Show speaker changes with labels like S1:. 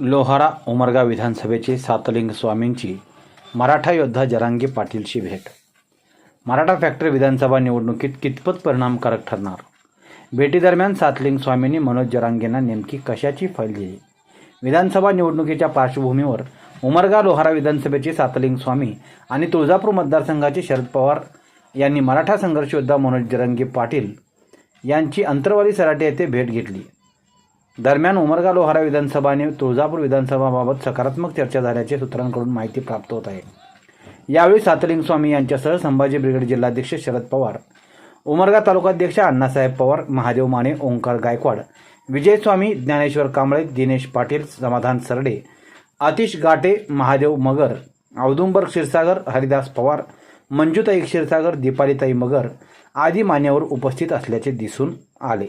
S1: लोहारा उमरगा विधानसभेचे सातलिंग स्वामींची मराठा योद्धा जरांगी पाटीलशी भेट. मराठा फॅक्टरी विधानसभा निवडणुकीत कितपत परिणामकारक ठरणार? भेटीदरम्यान सातलिंग स्वामींनी मनोज जरांगेंना नेमकी कशाची फाईल दिली? विधानसभा निवडणुकीच्या पार्श्वभूमीवर उमरगा लोहारा विधानसभेचे सातलिंग स्वामी आणि तुळजापूर मतदारसंघाचे शरद पवार यांनी मराठा संघर्ष योद्धा मनोज जरांगे पाटील यांची अंतरवाली सराटे येथे भेट घेतली. दरम्यान उमरगा लोहारा विधानसभा आणि तुळजापूर विधानसभाबाबत सकारात्मक चर्चा झाल्याचे सूत्रांकडून माहिती प्राप्त होत आहे. यावेळी सातलिंग स्वामी यांच्यासह संभाजी ब्रिगेड जिल्हाध्यक्ष शरद पवार उमरगा तालुकाध्यक्ष अण्णासाहेब पवार महादेव माने ओंकार गायकवाड विजय स्वामी ज्ञानेश्वर कांबळे दिनेश पाटील समाधान सरडे आतिश गाटे महादेव मगर औदुंबर क्षीरसागर हरिदास पवार मंजुताई क्षीरसागर दीपालीताई मगर आदी मान्यवर उपस्थित असल्याचे दिसून आले.